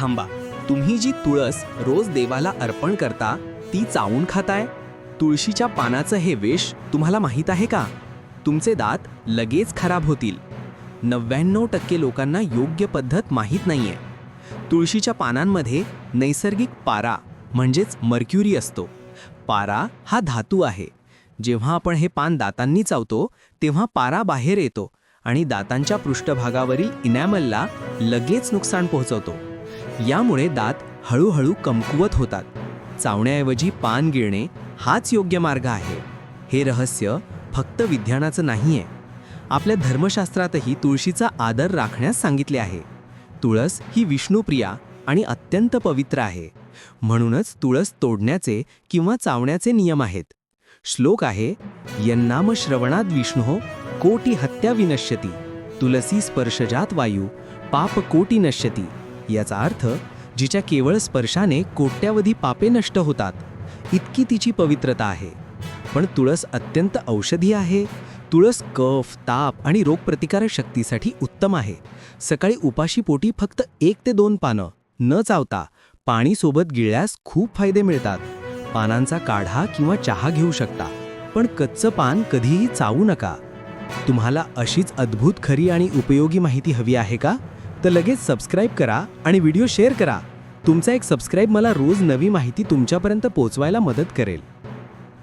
थांबा. तुम्ही जी तुळस रोज देवाला अर्पण करता ती चावून खाताय? तुळशीच्या पानाचं हे वेश तुम्हाला माहीत आहे का? तुमचे दात लगेच खराब होतील. नव्याण्णव टक्के लोकांना योग्य पद्धत माहीत नाहीये. तुळशीच्या पानांमध्ये नैसर्गिक पारा म्हणजेच मर्क्युरी असतो. पारा हा धातू आहे. जेव्हा आपण हे पान दातांनी चावतो तेव्हा पारा बाहेर येतो आणि दातांच्या पृष्ठभागावरील इनॅमलला लगेच नुकसान पोहोचवतो. यामुळे दात हळूहळू कमकुवत होतात. चावण्याऐवजी पान गिळणे हाच योग्य मार्ग आहे. हे रहस्य फक्त विज्ञानाचं नाही आहे आपल्या धर्मशास्त्रातही तुळशीचा आदर राखण्यास सांगितले आहे. तुळस ही विष्णुप्रिया आणि अत्यंत पवित्र आहे. म्हणूनच तुळस तोडण्याचे किंवा चावण्याचे नियम आहेत. श्लोक आहे यन्नाम श्रवणात विष्णू कोटी हत्या विनश्यती. तुलसी स्पर्शजात वायू पाप कोटी नश्यती. याचा अर्थ जिच्या केवळ स्पर्शाने कोट्यावधी पापे नष्ट होतात इतकी तिची पवित्रता आहे. पण तुळस अत्यंत औषधी आहे. तुळस कफ ताप आणि रोगप्रतिकारक शक्तीसाठी उत्तम आहे. सकाळी उपाशी पोटी फक्त एक ते दोन पानं न चावता पाणी सोबत गिळल्यास खूप फायदे मिळतात. पानांचा काढा किंवा चहा घेऊ शकता पण कच्चं पान कधीही चावू नका. तुम्हाला अशीच अद्भुत खरी आणि उपयोगी माहिती हवी आहे का? तर लगेच सबस्क्राईब करा आणि व्हिडिओ शेअर करा. तुमचा एक सबस्क्राईब मला रोज नवी माहिती तुमच्यापर्यंत पोहोचवायला मदत करेल.